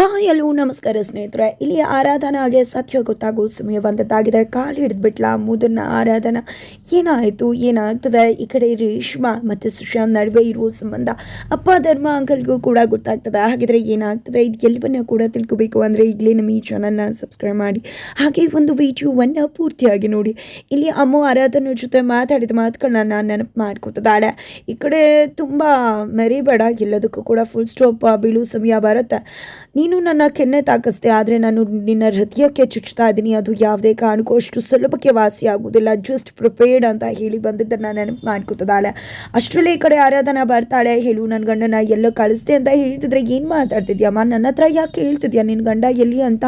Hi ಎಲ್ಲೂ ನಮಸ್ಕಾರ ಸ್ನೇಹಿತರೆ. ಇಲ್ಲಿ ಆರಾಧನಾಗೆ ಸತ್ಯ ಗೊತ್ತಾಗೋ ಸಮಯ ಬಂದದ್ದಾಗಿದೆ. ಕಾಲು ಹಿಡಿದ್ಬಿಟ್ಲ ಮುದನ್ನ ಆರಾಧನಾ. ಏನಾಯಿತು? ಏನಾಗ್ತದೆ? ಈ ಕಡೆ ರೇಷ್ಮಾ ಮತ್ತು ಸುಶಾಂತ್ ನಡುವೆ ಇರುವ ಸಂಬಂಧ ಅಪ್ಪ, ಧರ್ಮ, ಅಂಕಲ್ಗೂ ಕೂಡ ಗೊತ್ತಾಗ್ತದೆ. ಹಾಗಿದ್ರೆ ಏನಾಗ್ತದೆ? ಇದು ಎಲ್ಲವನ್ನ ಕೂಡ ತಿಳ್ಕೊಬೇಕು ಅಂದರೆ ಈಗಲೇ ನಮ್ಮ ಈ ಚಾನಲ್ನ ಸಬ್ಸ್ಕ್ರೈಬ್ ಮಾಡಿ. ಹಾಗೆ ಒಂದು ವಿಡಿಯೋವನ್ನು ಪೂರ್ತಿಯಾಗಿ ನೋಡಿ. ಇಲ್ಲಿ ಅಮ್ಮ ಆರಾಧನ ಜೊತೆ ಮಾತಾಡಿದ ಮಾತುಗಳನ್ನ ನಾನು ನೆನಪು ಮಾಡ್ಕೊತದಾಳೆ ಈ ಕಡೆ ತುಂಬ ಮೆರಿಬೇಡ. ಎಲ್ಲದಕ್ಕೂ ಕೂಡ ಫುಲ್ ಸ್ಟಾಪ್ ಬೀಳು ಸಮಯ ಬರುತ್ತೆ. ನೀನು ನನ್ನ ಕೆನ್ನೆ ತಾಕಿಸ್ದೆ, ಆದರೆ ನಾನು ನಿನ್ನ ಹೃದಯಕ್ಕೆ ಚುಚ್ಚುತ್ತಾ ಇದ್ದೀನಿ. ಅದು ಯಾವುದೇ ಕಾರಣಕ್ಕೂ ಅಷ್ಟು ಸುಲಭಕ್ಕೆ ವಾಸಿ ಆಗುವುದಿಲ್ಲ ಜಸ್ಟ್ ಪ್ರಿಪೇರ್ಡ್ ಅಂತ ಹೇಳಿ ಬಂದಿದ್ದನ್ನು ನೆನಪು ಮಾಡ್ಕೊತದಾಳೆ. ಅಷ್ಟರಲ್ಲಿ ಈ ಕಡೆ ಆರಾಧನಾ ಬರ್ತಾಳೆ. ಹೇಳು ನನ್ನ ಗಂಡನ ಎಲ್ಲೋ ಕಳಿಸ್ದೆ ಅಂತ ಹೇಳ್ತಿದ್ರೆ ಏನು ಮಾತಾಡ್ತಿದ್ಯಮ್ಮ? ನನ್ನ ಹತ್ರ ಯಾಕೆ ಹೇಳ್ತಿದ್ಯಾ? ನಿನ್ನ ಗಂಡ ಎಲ್ಲಿ ಅಂತ?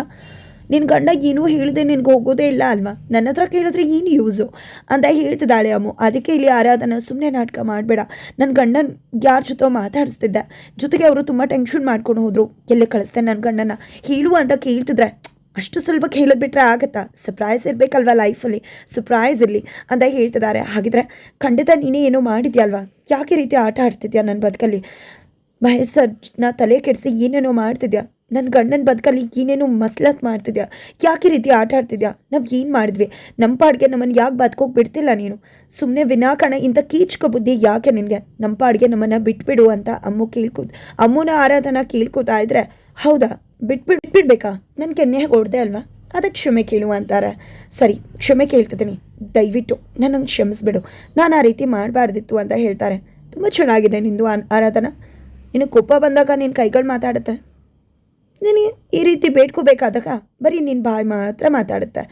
ನಿನ್ನ ಗಂಡ ಏನೂ ಹೇಳಿದೆ ನಿನಗೆ ಹೋಗೋದೇ ಇಲ್ಲ ಅಲ್ವಾ? ನನ್ನ ಹತ್ರ ಕೇಳಿದ್ರೆ ಏನು ಯೂಸು ಅಂತ ಹೇಳ್ತಿದ್ದಾಳೆ ಅಮ್ಮು. ಅದಕ್ಕೆ ಇಲ್ಲಿ ಆರಾಧನ ಸುಮ್ಮನೆ ನಾಟಕ ಮಾಡಬೇಡ. ನನ್ನ ಗಂಡನ ಯಾರ ಜೊತೆ ಮಾತಾಡಿಸ್ತಿದ್ದೆ. ಜೊತೆಗೆ ಅವರು ತುಂಬ ಟೆನ್ಷನ್ ಮಾಡ್ಕೊಂಡು ಹೋದರು. ಎಲ್ಲಿ ಕಳಿಸ್ದೆ ನನ್ನ ಗಂಡನ ಹೇಳು ಅಂತ ಕೇಳ್ತಿದ್ರೆ, ಅಷ್ಟು ಕೇಳೋದು ಬಿಟ್ಟರೆ ಆಗತ್ತಾ? ಸರ್ಪ್ರೈಸ್ ಇರಬೇಕಲ್ವ ಲೈಫಲ್ಲಿ ಸರ್ಪ್ರೈಸ್ ಇರಲಿ ಅಂತ ಹೇಳ್ತಿದ್ದಾರೆ. ಹಾಗಿದ್ರೆ ಖಂಡಿತ ನೀನೇ ಏನೋ ಮಾಡಿದ್ಯಲ್ವಾ ಯಾಕೆ ರೀತಿ ಆಟ ಆಡ್ತಿದ್ಯಾ ನನ್ನ ಬದುಕಲ್ಲಿ? ಮಹೇಶ್ ನಾ ತಲೆ ಕೆಡಿಸಿ ಏನೇನೋ ಮಾಡ್ತಿದ್ಯಾ? ನನ್ನ ಗಂಡನ ಬದುಕಲ್ಲಿ ಏನೇನು ಮಸ್ಲತ್ ಮಾಡ್ತಿದ್ಯಾ? ಯಾಕೆ ರೀತಿ ಆಟ ಆಡ್ತಿದ್ಯಾ? ನಾವು ಏನು ಮಾಡಿದ್ವಿ? ನಮ್ಮ ಪಾಡಿಗೆ ನಮ್ಮನ್ನು ಯಾಕೆ ಬದುಕೋಗಿ ಬಿಡ್ತಿಲ್ಲ ನೀನು? ಸುಮ್ಮನೆ ವಿನಾಕಾರಣ ಇಂಥ ಕೀಚ್ಕ ಬುದ್ಧಿ ಯಾಕೆ ನಿನಗೆ? ನಮ್ಮ ಪಾಡಿಗೆ ನಮ್ಮನ್ನು ಬಿಟ್ಬಿಡು ಅಂತ ಅಮ್ಮು ಕೇಳ್ಕೊ ಅಮ್ಮನ ಆರಾಧನಾ ಕೇಳ್ಕೊತಾ ಇದ್ರೆ, ಹೌದಾ? ಬಿಟ್ಬಿಡ್ ಬಿಟ್ಬಿಡ್ಬೇಕಾ? ನನ್ನ ಕೆನ್ನೆ ಹೊಡೆದೆ ಅಲ್ವಾ? ಅದಕ್ಕೆ ಕ್ಷಮೆ ಕೇಳು ಅಂತಾರೆ. ಸರಿ, ಕ್ಷಮೆ ಕೇಳ್ತಿದ್ದೀನಿ. ದಯವಿಟ್ಟು ನನ್ನ ಕ್ಷಮಿಸ್ಬಿಡು. ನಾನು ಆ ರೀತಿ ಮಾಡಬಾರ್ದಿತ್ತು ಅಂತ ಹೇಳ್ತಾರೆ. ತುಂಬ ಚೆನ್ನಾಗಿದೆ ನಿಂದು ಆರಾಧನಾ. ನಿನಗೆ ಕೋಪ ಬಂದಾಗ ನಿನ್ನ ಕೈಗಳು ಮಾತಾಡುತ್ತೆ. ನೀನು ಈ ರೀತಿ ಬೇಡ್ಕೋಬೇಕಾದಾಗ ಬರೀ ನಿನ್ನ ಬಾಯಿ ಮಾತ್ರ ಮಾತಾಡುತ್ತೆ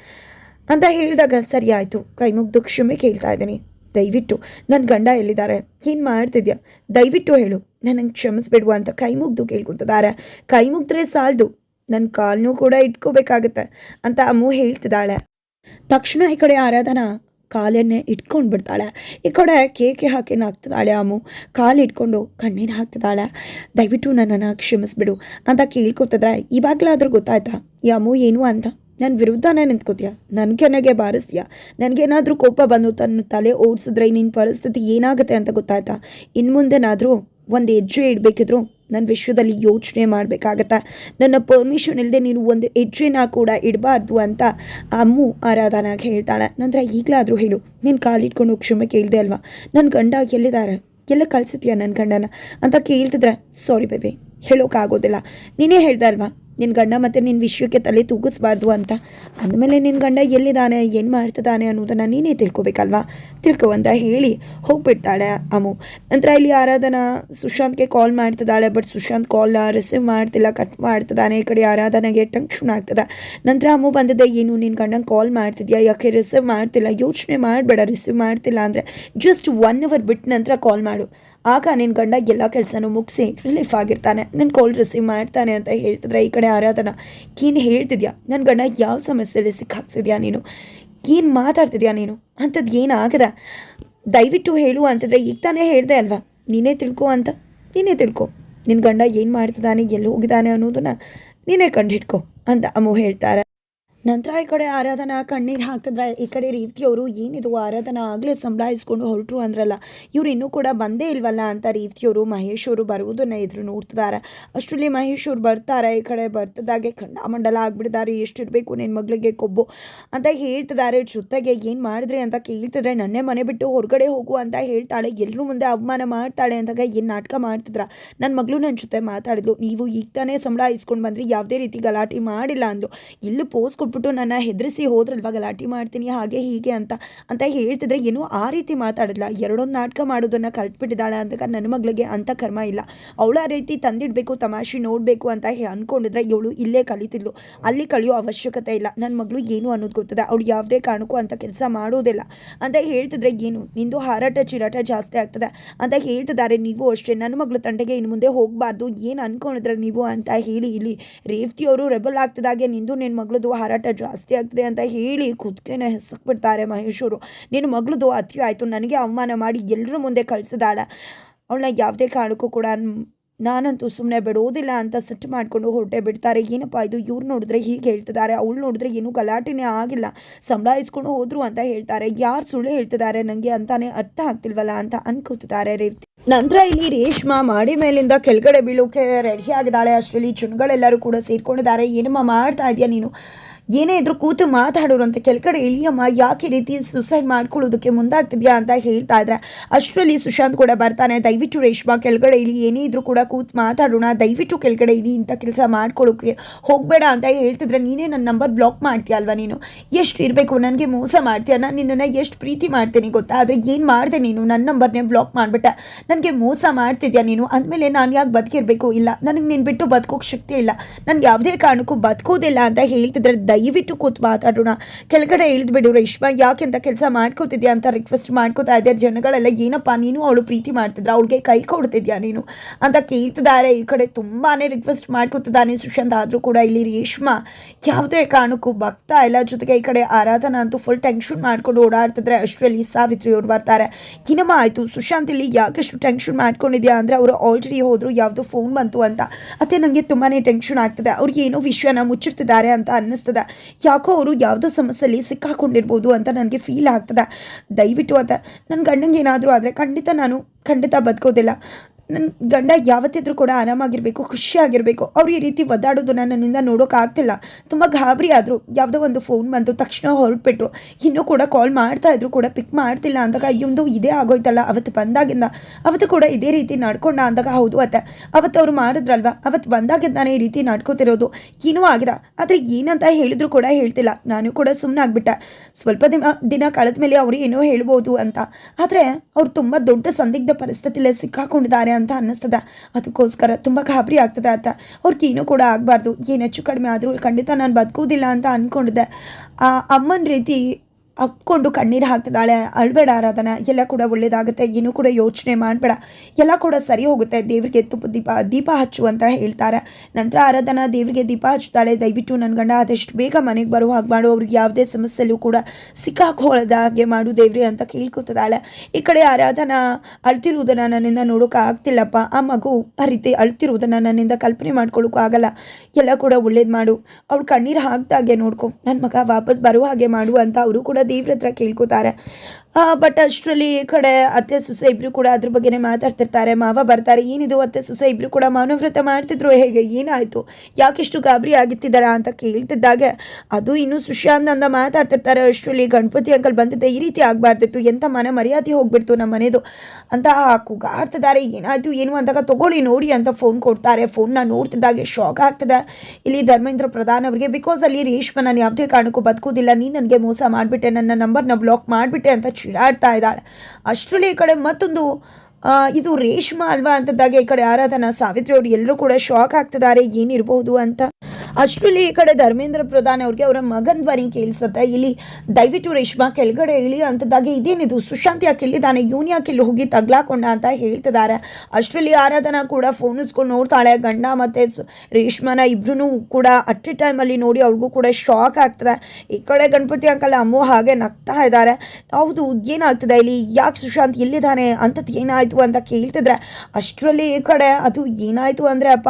ಅಂತ ಹೇಳಿದಾಗ ಸರಿ ಆಯಿತು ಕೈ ಮುಗ್ದು ಕ್ಷಮೆ ಕೇಳ್ತಾ ಇದ್ದೀನಿ. ದಯವಿಟ್ಟು ನನ್ನ ಗಂಡ ಎಲ್ಲಿದ್ದಾರೆ? ಏನು ಮಾಡ್ತಿದ್ಯಾ? ದಯವಿಟ್ಟು ಹೇಳು. ನನಗೆ ಕ್ಷಮಿಸ್ಬಿಡುವ ಅಂತ ಕೈ ಮುಗ್ದು ಕೇಳ್ಕೊತಿದ್ದಾರೆ. ಕೈ ಮುಗ್ದ್ರೆ ಸಾಲದು. ನನ್ನ ಕಾಲ್ನೂ ಕೂಡ ಇಟ್ಕೋಬೇಕಾಗತ್ತೆ ಅಂತ ಅಮ್ಮು ಹೇಳ್ತಿದ್ದಾಳೆ. ತಕ್ಷಣ ಈ ಕಡೆ ಆರಾಧನಾ ಕಾಲನ್ನೇ ಇಟ್ಕೊಂಡು ಬಿಡ್ತಾಳೆ ಈ ಕಡೆ ಕೇಕೆ ಹಾಕೇನು ಹಾಕ್ತಿದ್ದಾಳೆ ಅಮ್ಮು ಕಾಲು ಇಟ್ಕೊಂಡು ಕಣ್ಣೀರು ಹಾಕ್ತಿದ್ದಾಳೆ. ದಯವಿಟ್ಟು ನನ್ನನ್ನು ಕ್ಷಮಿಸ್ಬಿಡು ಅಂತ ಕೇಳ್ಕೊತಿದ್ರೆ ಇವಾಗಲಾದ್ರೂ ಗೊತ್ತಾಯ್ತಾ? ಈ ಏನು ಅಂತ? ನನ್ನ ವಿರುದ್ಧನೇ ನಿಂತ್ಕೋತೀಯ? ನನ್ನ ಕೆನೆಗೆ ಬಾರಿಸ್ತೀಯ? ನನಗೇನಾದರೂ ಕೋಪ ಬಂದು ತನ್ನ ತಲೆ ಓಡಿಸಿದ್ರೆ ನಿನ್ನ ಪರಿಸ್ಥಿತಿ ಏನಾಗುತ್ತೆ ಅಂತ ಗೊತ್ತಾಯ್ತಾ? ಇನ್ನು ಮುಂದೆನಾದರೂ ಒಂದು ಹೆಜ್ಜೆ ಇಡಬೇಕಿದ್ರು ನನ್ನ ವಿಶ್ವದಲ್ಲಿ ಯೋಚನೆ ಮಾಡಬೇಕಾಗತ್ತೆ. ನನ್ನ ಪರ್ಮಿಷನ್ ಇಲ್ಲದೆ ನೀನು ಒಂದು ಹೆಜ್ಜೆನ ಕೂಡ ಇಡಬಾರ್ದು ಅಂತ ಅಮ್ಮು ಆರಾಧನಾಗೆ ಹೇಳ್ತಾಳೆ. ನಂತರ ಈಗಲಾದರೂ ಹೇಳು, ನೀನು ಕಾಲಿಟ್ಕೊಂಡು ಕ್ಷಮೆ ಕೇಳಿದೆ ಅಲ್ವಾ? ನನ್ನ ಗಂಡ ಎಲ್ಲಿದ್ದಾರೆ ಎಲ್ಲ ಕಳಿಸ್ತೀಯ ನನ್ನ ಗಂಡನ? ಅಂತ ಕೇಳ್ತಿದ್ರೆ ಸಾರಿ ಬೇಬಿ ಹೇಳೋಕ್ಕಾಗೋದಿಲ್ಲ ನೀನೇ ಹೇಳ್ದೆ ಅಲ್ವಾ? ನಿನ್ನ ಗಂಡ ಮತ್ತು ನಿನ್ನ ವಿಷಯಕ್ಕೆ ತಲೆ ತೂಗಿಸ್ಬಾರ್ದು ಅಂತ. ಅಂದಮೇಲೆ ನಿನ್ನ ಗಂಡ ಎಲ್ಲಿದ್ದಾನೆ, ಏನು ಮಾಡ್ತಿದ್ದಾನೆ ಅನ್ನೋದನ್ನು ನೀನೇ ತಿಳ್ಕೊಬೇಕಲ್ವಾ? ತಿಳ್ಕೊ ಅಂತ ಹೇಳಿ ಹೋಗ್ಬಿಡ್ತಾಳೆ ಅಮು. ನಂತರ ಇಲ್ಲಿ ಆರಾಧನಾ ಸುಶಾಂತ್ಗೆ ಕಾಲ್ ಮಾಡ್ತಿದ್ದಾಳೆ ಬಟ್ ಸುಶಾಂತ್ ಕಾಲ್ ರಿಸೀವ್ ಮಾಡ್ತಿಲ್ಲ ಕಟ್ ಮಾಡ್ತಿದ್ದಾನೆ. ಈ ಕಡೆ ಆರಾಧನೆಗೆ ಟಂಕ್ಷನ್ ಆಗ್ತದೆ. ನಂತರ ಅಮ್ಮು ಬಂದಿದ್ದೆ ಏನು ನಿನ್ನ ಗಂಡಂಗೆ ಕಾಲ್ ಮಾಡ್ತಿದ್ಯಾ? ಯಾಕೆ ರಿಸೀವ್ ಮಾಡ್ತಿಲ್ಲ? ಯೋಚನೆ ಮಾಡಬೇಡ ರಿಸೀವ್ ಮಾಡ್ತಿಲ್ಲ ಅಂದರೆ ಜಸ್ಟ್ ಒನ್ ಅವರ್ ಬಿಟ್ಟು ನಂತರ ಕಾಲ್ ಮಾಡು. ಆಗ ನಿನ್ನ ಗಂಡ ಎಲ್ಲ ಕೆಲಸನೂ ಮುಗಿಸಿ ರಿಲೀಫ್ ಆಗಿರ್ತಾನೆ. ನನ್ನ ಕಾಲ್ ರಿಸೀವ್ ಮಾಡ್ತಾನೆ ಅಂತ ಹೇಳ್ತಿದ್ರೆ ಈ ಕಡೆ ಆರಾಧನಾ, ಕೀನ್ ಹೇಳ್ತಿದ್ಯಾ? ನನ್ನ ಗಂಡ ಯಾವ ಸಮಸ್ಯೆಯಲ್ಲಿ ಸಿಕ್ಕಾಕ್ಸಿದ್ಯಾ ನೀನು? ಏನು ಮಾತಾಡ್ತಿದ್ಯಾ ನೀನು? ಅಂಥದ್ದು ಏನಾಗದ? ದಯವಿಟ್ಟು ಹೇಳು ಅಂತಂದರೆ ಈಗ ತಾನೇ ಹೇಳಿದೆ ಅಲ್ವಾ? ನೀನೇ ತಿಳ್ಕೊ ಅಂತ. ನೀನೇ ತಿಳ್ಕೊ. ನಿನ್ನ ಗಂಡ ಏನು ಮಾಡ್ತಿದ್ದಾನೆ, ಎಲ್ಲಿ ಹೋಗಿದ್ದಾನೆ ಅನ್ನೋದನ್ನು ನೀನೇ ಕಂಡು ಅಂತ ಅಮ್ಮು ಹೇಳ್ತಾರೆ. ನಂತರ ಈ ಕಡೆ ಆರಾಧನಾ ಕಣ್ಣೀರು ಹಾಕಿದ್ರೆ ಈ ಕಡೆ ರೀತಿಯವರು ಏನಿದು ಆರಾಧನಾ? ಆಗಲೇ ಸಂಬಳಾಯಿಸ್ಕೊಂಡು ಹೊರಟರು ಅಂದ್ರಲ್ಲ. ಇವ್ರು ಇನ್ನೂ ಕೂಡ ಬಂದೇ ಇಲ್ವಲ್ಲ? ಅಂತ ರೀತಿಯವರು ಮಹೇಶ್ ಅವರು ಬರುವುದನ್ನು ಎದುರು ನೋಡ್ತಿದ್ದಾರೆ ಅಷ್ಟರಲ್ಲಿ ಮಹೇಶ್ ಅವ್ರು ಬರ್ತಾರೆ, ಈ ಕಡೆ ಬರ್ತಿದ್ದಾಗೆ ಖಂಡಾಮಂಡಲ ಎಷ್ಟು ಎಷ್ಟಿರಬೇಕು ನಿನ್ನ ಮಗಳಿಗೆ ಕೊಬ್ಬು? ಅಂತ ಹೇಳ್ತಿದ್ದಾರೆ ಜೊತೆಗೆ ಏನು ಮಾಡಿದ್ರಿ ಅಂತ ಕೇಳ್ತಿದ್ರೆ, ನನ್ನೇ ಮನೆ ಬಿಟ್ಟು ಹೊರಗಡೆ ಹೋಗು ಅಂತ ಹೇಳ್ತಾಳೆ. ಎಲ್ಲರೂ ಮುಂದೆ ಅವಮಾನ ಮಾಡ್ತಾಳೆ ಅಂದಾಗ ಏನು ನಾಟಕ ಮಾಡ್ತಿದ್ರ? ನನ್ನ ಮಗಳು ನನ್ನ ಜೊತೆ ಮಾತಾಡಿದ್ಲು. ನೀವು ಈಗ ತಾನೇ ಸಂಬಳ ಇಸ್ಕೊಂಡು ಬಂದ್ರಿ, ಯಾವುದೇ ರೀತಿ ಗಲಾಟೆ ಮಾಡಿಲ್ಲ ಅಂದು ಇಲ್ಲೂ ಪೋಸ್ ಕೊಟ್ಬಿಟ್ಟು ನನ್ನ ಹೆದರಿಸಿ ಹೋದ್ರಲ್ವ, ಗಲಾಟೆ ಮಾಡ್ತೀನಿ, ಹಾಗೆ ಹೀಗೆ ಅಂತ. ಅಂತ ಹೇಳ್ತಿದ್ರೆ ಏನೋ ಆ ರೀತಿ ಮಾತಾಡಿದ್ಲ. ಎರಡೊಂದು ನಾಟಕ ಮಾಡೋದನ್ನು ಕಲ್ತ್ಬಿಟ್ಟಿದ್ದಾಳೆ ಅಂತ ನನ್ನ ಮಗಳಿಗೆ ಅಂತ ಕರ್ಮ ಇಲ್ಲ. ಅವಳ ರೀತಿ ತಂದಿಡಬೇಕು, ತಮಾಷೆ ನೋಡಬೇಕು ಅಂತ ಅಂದ್ಕೊಂಡಿದ್ರೆ ಇವಳು ಇಲ್ಲೇ ಕಲಿತಿದ್ಲು. ಅಲ್ಲಿ ಕಲಿಯೋ ಅವಶ್ಯಕತೆ ಇಲ್ಲ. ನನ್ನ ಮಗಳು ಏನು ಅನ್ನೋದು ಗೊತ್ತದೆ. ಅವಳು ಯಾವುದೇ ಕಾರಣಕ್ಕೂ ಅಂತ ಕೆಲಸ ಮಾಡೋದಿಲ್ಲ. ಅಂತ ಹೇಳ್ತಿದ್ರೆ ಏನು? ನಿಂದು ಹಾರಾಟ, ಚಿರಾಟ ಜಾಸ್ತಿ ಆಗ್ತದೆ. ಅಂತ ಹೇಳ್ತಿದ್ದಾರೆ. ನೀವು ಅಷ್ಟೇ. ನನ್ನ ಮಗಳ ತಂಟೆಗೆ ಇನ್ನು ಮುಂದೆ ಹೋಗಬಾರ್ದು. ಏನು ಅನ್ಕೊಂಡಿದ್ರೆ ನೀವು ಅಂತ ಹೇಳಿ, ಇಲ್ಲಿ ರೇವತಿಯವರು ರೆಬಲ್ ಆಗ್ತದಾಗೆ ನಿಂದು ನಿನ್ನ ಮಗಳದು ಹಾರಾಟ ಜಾಸ್ತಿ ಆಗ್ತದೆ ಅಂತ ಹೇಳಿ ಕುದ್ಕೆನ ಹೆಸಕ್ಬಿಡ್ತಾರೆ ಮಹೇಶವರು. ನಿನ್ನ ಮಗಳದು ಅತಿ ಆಯಿತು, ನನಗೆ ಅವಮಾನ ಮಾಡಿ ಎಲ್ಲರ ಮುಂದೆ ಕಳಿಸಿದಾಳ. ಅವಳನ್ನ ಯಾವುದೇ ಕಾರಣಕ್ಕೂ ಕೂಡ ನಾನಂತೂ ಸುಮ್ಮನೆ ಬಿಡೋದಿಲ್ಲ ಅಂತ ಸಿಟ್ಟು ಮಾಡಿಕೊಂಡು ಹೊರಟೆ ಬಿಡ್ತಾರೆ. ಏನಪ್ಪ ಇದು? ಇವ್ರು ನೋಡಿದ್ರೆ ಹೀಗೆ ಹೇಳ್ತಿದ್ದಾರೆ, ಅವಳು ನೋಡಿದ್ರೆ ಏನೂ ಗಲಾಟೆನೇ ಆಗಿಲ್ಲ. ಸಂಬಳಾಯಿಸ್ಕೊಂಡು ಹೋದ್ರು ಅಂತ ಹೇಳ್ತಾರೆ. ಯಾರು ಸುಳ್ಳು ಹೇಳ್ತಿದ್ದಾರೆ ನನಗೆ ಅಂತಾನೆ ಅರ್ಥ ಆಗ್ತಿಲ್ವಲ್ಲ ಅಂತ ಅನ್ಕೋತಿದ್ದಾರೆ ರೇವತಿ. ನಂತರ ಇಲ್ಲಿ ರೇಷ್ಮಾ ಮಾಡಿ ಮೇಲಿಂದ ಕೆಳಗಡೆ ಬೀಳೋಕೆ ರೆಡಿ ಆಗಿದ್ದಾಳೆ. ಅಷ್ಟರಲ್ಲಿ ಜನಗಳೆಲ್ಲರೂ ಕೂಡ ಸೇರ್ಕೊಂಡಿದ್ದಾರೆ. ಏನಮ್ಮ ಮಾಡ್ತಾ ಇದೆಯಾ ನೀನು? ಏನೇ ಇದ್ರು ಕೂತು ಮಾತಾಡೋರು ಅಂತ ಕೆಳಗಡೆ ಇಳಿಯಮ್ಮ, ಯಾಕೆ ರೀತಿ ಸುಸೈಡ್ ಮಾಡ್ಕೊಳ್ಳೋದಕ್ಕೆ ಮುಂದಾಗ್ತಿದ್ಯಾ ಅಂತ ಹೇಳ್ತಾ ಇದ್ರೆ ಅಷ್ಟರಲ್ಲಿ ಸುಶಾಂತ್ ಕೂಡ ಬರ್ತಾನೆ. ದಯವಿಟ್ಟು ರೇಷ್ಮಾ ಕೆಳಗಡೆ ಇಳಿ, ಏನೇ ಇದ್ರು ಕೂಡ ಕೂತು ಮಾತಾಡೋಣ. ದಯವಿಟ್ಟು ಕೆಳಗಡೆ ಇಳಿ, ಇಂಥ ಕೆಲಸ ಮಾಡ್ಕೊಳ್ಳೋಕೆ ಹೋಗಬೇಡ ಅಂತ ಹೇಳ್ತಿದ್ರೆ ನೀನೇ ನನ್ನ ನಂಬರ್ ಬ್ಲಾಕ್ ಮಾಡ್ತೀಯ ಅಲ್ವಾ ನೀನು? ಎಷ್ಟು ಇರಬೇಕು, ನನಗೆ ಮೋಸ ಮಾಡ್ತೀಯ? ನಾನು ನಿನ್ನನ್ನು ಎಷ್ಟು ಪ್ರೀತಿ ಮಾಡ್ತೀನಿ ಗೊತ್ತಾ? ಆದರೆ ಏನು ಮಾಡಿದೆ ನೀನು? ನನ್ನ ನಂಬರ್ನೇ ಬ್ಲಾಕ್ ಮಾಡಿಬಿಟ್ಟ. ನನಗೆ ಮೋಸ ಮಾಡ್ತಿದ್ಯಾ ನೀನು? ಅಂದಮೇಲೆ ನಾನು ಯಾಕೆ ಬದುಕಿರಬೇಕು? ಇಲ್ಲ, ನನಗೆ ನೀನು ಬಿಟ್ಟು ಬದುಕೋಕೆ ಶಕ್ತಿ ಇಲ್ಲ. ನನಗೆ ಯಾವುದೇ ಕಾರಣಕ್ಕೂ ಬದುಕೋದಿಲ್ಲ ಅಂತ ಹೇಳ್ತಿದ್ರೆ ದಯವಿಟ್ಟು ಕೂತು ಮಾತಾಡೋಣ. ಕೆಳಗಡೆ ಇಳಿದ್ಬಿಡು ರೇಷ್ಮಾ ಯಾಕೆಂತ ಕೆಲಸ ಮಾಡ್ಕೋತಿದ್ಯಾ ಅಂತ ರಿಕ್ವೆಸ್ಟ್ ಮಾಡ್ಕೋತಾ ಇದ್ದಾರೆ ಜನಗಳೆಲ್ಲ, ಏನಪ್ಪ ನೀನು? ಅವಳು ಪ್ರೀತಿ ಮಾಡ್ತಿದ್ರು? ಅವಳಿಗೆ ಕೈ ಕೊಡ್ತಿದ್ಯಾ ನೀನು? ಅಂತ ಕೇಳ್ತಿದ್ದಾರೆ. ಈ ಕಡೆ ತುಂಬಾ ರಿಕ್ವೆಸ್ಟ್ ಮಾಡ್ಕೋತಿದ್ದಾನೆ ಸುಶಾಂತ್. ಆದರೂ ಕೂಡ ಇಲ್ಲಿ ರೇಷ್ಮಾ ಯಾವುದೇ ಕಾರಣಕ್ಕೂ ಭಕ್ತ ಇಲ್ಲ. ಜೊತೆಗೆ ಈ ಕಡೆ ಆರಾಧನಾ ಅಂತೂ ಫುಲ್ ಟೆನ್ಷನ್ ಮಾಡ್ಕೊಂಡು ಓಡಾಡ್ತಿದ್ರೆ. ಅಷ್ಟರಲ್ಲಿ ಸಾವಿತ್ರಿ ಅವ್ರು ಬರ್ತಾರೆ. ಏನಮ್ಮ ಆಯಿತು? ಸುಶಾಂತ್ ಇಲ್ಲಿ ಯಾಕಷ್ಟು ಟೆನ್ಷನ್ ಮಾಡ್ಕೊಂಡಿದ್ಯಾ? ಅಂದರೆ ಅವರು ಆಲ್ರೆಡಿ ಹೋದ್ರು, ಯಾವುದೋ ಫೋನ್ ಬಂತು ಅಂತ. ಅತ್ತೆ ನನಗೆ ತುಂಬಾ ಟೆನ್ಷನ್ ಆಗ್ತದೆ. ಅವ್ರಿಗೆ ಏನೋ ವಿಷಯನ ಮುಚ್ಚಿರ್ತಿದ್ದಾರೆ ಅಂತ ಅನ್ನಿಸ್ತದೆ. ಯಾಕೋ ಅವರು ಯಾವುದೋ ಸಮಸ್ಯೆಯಲ್ಲಿ ಸಿಕ್ಕಾಕೊಂಡಿರ್ಬೋದು ಅಂತ ನನಗೆ ಫೀಲ್ ಆಗ್ತದೆ. ದಯವಿಟ್ಟು ಅಂತ ನನ್ನ ಗಂಡಂಗೆ ಏನಾದರೂ ಆದರೆ ಖಂಡಿತ ನಾನು ಖಂಡಿತ ಬದುಕೋದಿಲ್ಲ. ನನ್ನ ಗಂಡ ಯಾವತ್ತಿದ್ರೂ ಕೂಡ ಆರಾಮಾಗಿರಬೇಕು, ಖುಷಿಯಾಗಿರಬೇಕು, ಅವ್ರು ಈ ರೀತಿ ಒದ್ದಾಡೋದನ್ನ ನನ್ನಿಂದ ನೋಡೋಕ್ಕಾಗ್ತಿಲ್ಲ ತುಂಬ ಗಾಬರಿ ಆದರು. ಯಾವುದೋ ಒಂದು ಫೋನ್ ಬಂತು ತಕ್ಷಣ ಹೊರಟ್ಬಿಟ್ರು. ಇನ್ನೂ ಕೂಡ ಕಾಲ್ ಮಾಡ್ತಾ ಇದ್ರು ಕೂಡ ಪಿಕ್ ಮಾಡ್ತಿಲ್ಲ ಅಂದಾಗ ಇವಂದು ಇದೇ ಆಗೋಯ್ತಲ್ಲ, ಅವತ್ತು ಬಂದಾಗಿಂದ. ಅವತ್ತು ಕೂಡ ಇದೇ ರೀತಿ ನಡ್ಕೊಂಡ ಅಂದಾಗ ಹೌದು ಅತ್ತೆ. ಅವತ್ತು ಅವರು ಮಾಡಿದ್ರಲ್ವ? ಅವತ್ತು ಬಂದಾಗಿದ್ದಾನೆ ಈ ರೀತಿ ನಡ್ಕೋತಿರೋದು. ಏನೂ ಆಗಿದೆ ಆದರೆ ಏನಂತ ಹೇಳಿದ್ರು ಕೂಡ ಹೇಳ್ತಿಲ್ಲ. ನಾನು ಕೂಡ ಸುಮ್ಮನೆ ಆಗ್ಬಿಟ್ಟೆ ಸ್ವಲ್ಪ ದಿನ ದಿನ ಕಳೆದ ಮೇಲೆ ಅವರು ಏನೋ ಹೇಳ್ಬೋದು ಅಂತ. ಆದರೆ ಅವ್ರು ತುಂಬ ದೊಡ್ಡ ಸಂದಿಗ್ಧ ಪರಿಸ್ಥಿತಿಯಲ್ಲಿ ಸಿಕ್ಕಾಕೊಂಡಿದ್ದಾರೆ ಅಂತ ಅನ್ನಿಸ್ತದ. ಅದಕ್ಕೋಸ್ಕರ ತುಂಬ ಗಾಬರಿ ಆಗ್ತದೆ ಅಂತ ಅವ್ರಿಗೆ ಏನೂ ಕೂಡ ಆಗಬಾರ್ದು. ಏನು ಹೆಚ್ಚು ಕಡಿಮೆ ಆದರೂ ಖಂಡಿತ ನಾನು ಬದುಕೋದಿಲ್ಲ ಅಂತ ಅಂದ್ಕೊಂಡಿದ್ದೆ ಆ ಅಮ್ಮನ ರೀತಿ ಅಪ್ಕೊಂಡು ಕಣ್ಣೀರು ಹಾಕ್ತಿದ್ದಾಳೆ. ಅಳ್ಬೇಡ ಆರಾಧನಾ, ಎಲ್ಲ ಕೂಡ ಒಳ್ಳೇದಾಗುತ್ತೆ. ಏನೂ ಕೂಡ ಯೋಚನೆ ಮಾಡಬೇಡ. ಎಲ್ಲ ಕೂಡ ಸರಿ ಹೋಗುತ್ತೆ. ದೇವರಿಗೆ ತುಪ್ಪ ದೀಪ ದೀಪ ಹಚ್ಚು ಅಂತ ಹೇಳ್ತಾರೆ. ನಂತರ ಆರಾಧನಾ ದೇವರಿಗೆ ದೀಪ ಹಚ್ತಾಳೆ ದಯವಿಟ್ಟು ನನ್ನ ಗಂಡ ಆದಷ್ಟು ಬೇಗ ಮನೆಗೆ ಬರೋ ಹಾಗೆ ಮಾಡು. ಅವ್ರಿಗೆ ಯಾವುದೇ ಸಮಸ್ಯೆಯಲ್ಲೂ ಕೂಡ ಸಿಕ್ಕಾಕೊಳ್ಳದ ಹಾಗೆ ಮಾಡು ದೇವ್ರಿ ಅಂತ ಕೇಳ್ಕೊತಿದ್ದಾಳೆ. ಈ ಕಡೆ ಆರಾಧನಾ ಅಳ್ತಿರುವುದನ್ನು ನನ್ನಿಂದ ನೋಡೋಕೆ ಆಗ್ತಿಲ್ಲಪ್ಪ. ಆ ಮಗು ಆ ರೀತಿ ಅಳ್ತಿರುವುದನ್ನು ನನ್ನಿಂದ ಕಲ್ಪನೆ ಮಾಡ್ಕೊಳ್ಳೋಕ್ಕೂ ಆಗಲ್ಲ. ಎಲ್ಲ ಕೂಡ ಒಳ್ಳೇದು ಮಾಡು. ಅವ್ಳು ಕಣ್ಣೀರು ಹಾಕ್ದಾಗೆ ನೋಡ್ಕೊ. ನನ್ನ ಮಗ ವಾಪಸ್ ಬರೋ ಹಾಗೆ ಮಾಡು ಅಂತ ಅವರು ಕೂಡ ದೇವ್ರ ಹತ್ರ ಕೇಳ್ಕೊತಾರೆ. ಬಟ್ ಅಷ್ಟರಲ್ಲಿ ಈ ಕಡೆ ಅತ್ತೆ ಸೊಸೆ ಇಬ್ಬರು ಕೂಡ ಅದ್ರ ಬಗ್ಗೆನೇ ಮಾತಾಡ್ತಿರ್ತಾರೆ. ಮಾವ ಬರ್ತಾರೆ, ಏನಿದು ಅತ್ತೆ ಸೊಸೆ ಇಬ್ಬರು ಕೂಡ ಮೌನವ್ರತ ಮಾಡ್ತಿದ್ರು, ಹೇಗೆ, ಏನಾಯಿತು? ಯಾಕಿಷ್ಟು ಗಾಬರಿ ಆಗಿತ್ತಿದ್ದಾರಾ? ಅಂತ ಕೇಳ್ತಿದ್ದಾಗೆ. ಅದು ಇನ್ನೂ ಸುಶಾಂತ್ ಅಂದ ಮಾತಾಡ್ತಿರ್ತಾರೆ. ಅಷ್ಟರಲ್ಲಿ ಗಣಪತಿ ಅಂಕಲ್ ಬಂದಿದ್ದೆ, ಈ ರೀತಿ ಆಗಬಾರ್ದಿತ್ತು, ಎಂಥ ಮನೆ ಮರ್ಯಾದೆ ಹೋಗ್ಬಿಡ್ತು ನಮ್ಮ ಮನೆದು ಅಂತ ಕೂಗಾಡ್ತಿದ್ದಾರೆ. ಏನಾಯಿತು, ಏನು? ಅಂದಾಗ, ತಗೊಳ್ಳಿ, ನೋಡಿ ಅಂತ ಫೋನ್ ಕೊಡ್ತಾರೆ. ಫೋನ್ನ ನೋಡ್ತಿದ್ದಾಗೆ ಶಾಕ್ ಆಗ್ತದೆ. ಇಲ್ಲಿ ಧರ್ಮೇಂದ್ರ ಪ್ರಧಾನ್ ಅವರಿಗೆ ಬಿಕಾಸ್ ಅಲ್ಲಿ ರೇಷ್ಮ ನಾನು ಯಾವುದೇ ಕಾರಣಕ್ಕೂ ಬದುಕೋದಿಲ್ಲ ನೀನು ನನಗೆ ಮೋಸ ಮಾಡಿಬಿಟ್ಟೆ ನನ್ನ ನಂಬರ್ನ ಬ್ಲಾಕ್ ಮಾಡಿಬಿಟ್ಟೆ ಅಂತ ಚಿಡಾಡ್ತಾ ಇದ್ದಾಳೆ. ಅಷ್ಟರಲ್ಲಿ ಈ ಕಡೆ ಮತ್ತೊಂದು ಇದು ರೇಷ್ಮಾ ಅಲ್ವಾ ಅಂತದಾಗ ಈ ಕಡೆ ಆರಾಧನಾ ಸಾವಿತ್ರಿ ಅವರು ಎಲ್ಲರೂ ಕೂಡ ಶಾಕ್ ಆಗ್ತಿದ್ದಾರೆ. ಏನಿರಬಹುದು ಅಂತ. ಅಷ್ಟರಲ್ಲಿ ಈ ಕಡೆ ಧರ್ಮೇಂದ್ರ ಪ್ರಧಾನ್ ಅವ್ರಿಗೆ ಅವರ ಮಗನ್ ಧ್ವನಿ ಕೇಳಿಸುತ್ತೆ. ಇಲ್ಲಿ ದಯವಿಟ್ಟು ರೇಷ್ಮಾ ಕೆಳಗಡೆ ಇಳಿ ಅಂತದಾಗ ಇದೇನಿದು? ಸುಶಾಂತ್ ಯಾಕೆ ಇಲ್ಲಿದ್ದಾನೆ? ಇವನ್ ಯಾಕೆ ಇಲ್ಲಿ ಹೋಗಿ ತಗ್ಲಾಕೊಂಡ ಅಂತ ಹೇಳ್ತಿದ್ದಾರೆ. ಅಷ್ಟರಲ್ಲಿ ಆರಾಧನಾ ಕೂಡ ಫೋನ್ ಇಸ್ಕೊಂಡು ನೋಡ್ತಾಳೆ. ಗಂಡ ಮತ್ತೆ ರೇಷ್ಮಾನ ಇಬ್ರು ಕೂಡ ಅಟ್ ಎ ಟೈಮಲ್ಲಿ ನೋಡಿ ಅವ್ರಿಗೂ ಕೂಡ ಶಾಕ್ ಆಗ್ತದೆ. ಈ ಕಡೆ ಗಣಪತಿ ಅಂಕಲ್ ಅಮ್ಮ ಹಾಗೆ ನಗ್ತಾ ಇದ್ದಾರೆ. ಹೌದು, ಏನಾಗ್ತದೆ ಇಲ್ಲಿ? ಯಾಕೆ ಸುಶಾಂತ್ ಎಲ್ಲಿದ್ದಾನೆ ಅಂಥದ್ದು ಏನಾಯಿತು ಅಂತ ಕೇಳ್ತಿದ್ರೆ, ಅಷ್ಟರಲ್ಲಿ ಈ ಕಡೆ ಅದು ಏನಾಯಿತು ಅಂದರೆ ಅಪ್ಪ,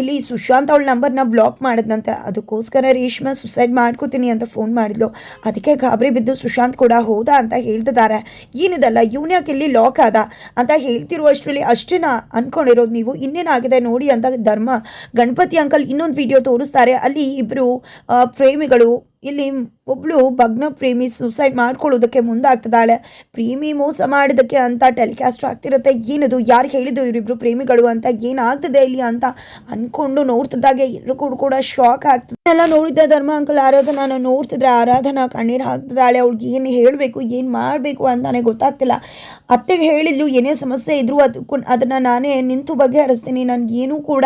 ಇಲ್ಲಿ ಸುಶಾಂತ್ ಅವಳ ನಂಬರ್ನ ಬ್ಲಾಕ್ ಮಾಡಿದ್ನಂತೆ. ಅದಕ್ಕೋಸ್ಕರ ರೇಷ್ಮಾ ಸುಸೈಡ್ ಮಾಡ್ಕೋತೀನಿ ಅಂತ ಫೋನ್ ಮಾಡಿದ್ಲು. ಅದಕ್ಕೆ ಗಾಬರಿ ಬಿದ್ದು ಸುಶಾಂತ್ ಕೂಡ ಹೋದ ಅಂತ ಹೇಳ್ತಿದ್ದಾರೆ. ಏನಿದಲ್ಲ ಇವನ್ ಯಾಕೆ ಇಲ್ಲಿ ಲಾಕ್ ಆದ? ಅಂತ ಹೇಳ್ತಿರುವಷ್ಟರಲ್ಲಿ ಅಷ್ಟೇನಾ? ಅನ್ಕೊಂಡಿರೋದು ನೀವು, ಇನ್ನೇನಾಗಿದೆ ನೋಡಿ ಅಂತ ಧರ್ಮ. ಗಣಪತಿ ಅಂಕಲ್ ಇನ್ನೊಂದು ವಿಡಿಯೋ ತೋರಿಸ್ತಾರೆ. ಅಲ್ಲಿ ಇಬ್ಬರು ಪ್ರೇಮಿಗಳು ಇಲ್ಲಿ ಒಬ್ಳು ಭಗ್ನ ಪ್ರೇಮಿ ಸುಸೈಡ್ ಮಾಡ್ಕೊಳ್ಳೋದಕ್ಕೆ ಮುಂದಾಗ್ತಿದ್ದಾಳೆ. ಪ್ರೇಮಿ ಮೋಸ ಮಾಡಿದಕ್ಕೆ ಅಂತ ಟೆಲಿಕಾಸ್ಟ್ ಆಗ್ತಿರುತ್ತೆ. ಏನದು? ಯಾರು ಹೇಳಿದ್ದು ಇವರಿಬ್ರು ಪ್ರೇಮಿಗಳು ಅಂತ? ಏನಾಗ್ತದೆ ಇಲ್ಲಿ ಅಂತ ಅನ್ಕೊಂಡು ನೋಡ್ತಿದ್ದಾಗೆ ಎಲ್ಲರೂ ಕೂಡ ಶಾಕ್ ಆಗ್ತದೆ. ಎಲ್ಲ ನೋಡಿದ್ದೆ ಧರ್ಮ ಅಂಕಲ್ ಆರಾಧನಾನ ನಾನು ನೋಡ್ತಿದ್ರೆ ಆರಾಧನಾ ಕಣ್ಣೀರು ಹಾಕ್ತಿದ್ದಾಳೆ, ಅವ್ಳಿಗೆ ಏನು ಹೇಳಬೇಕು, ಏನು ಮಾಡಬೇಕು ಅಂತಾನೆ ಗೊತ್ತಾಗ್ತಿಲ್ಲ. ಅತ್ತೆಗೆ ಹೇಳಿದ್ಲು, ಏನೇ ಸಮಸ್ಯೆ ಇದ್ರೂ ಅದಕ್ಕೂ ಅದನ್ನು ನಾನೇ ನಿಂತು ಬಗೆಹರಿಸ್ತೀನಿ, ನನಗೆ ಏನೂ ಕೂಡ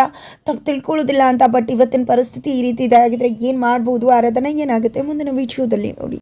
ತಪ್ಪು ತಿಳ್ಕೊಳ್ಳೋದಿಲ್ಲ ಅಂತ, ಬಟ್ ಇವತ್ತಿನ ಪರಿಸ್ಥಿತಿ ಈ ರೀತಿ ಇದಾಗಿದ್ರೆ ಏನು ಮಾಡ್ಬೋದು, ಆರಾಧನಾ ಏನಾಗುತ್ತೆ ಮುಂದಿನ ವಿಡಿಯೋದಲ್ಲಿ ನೋಡಿ.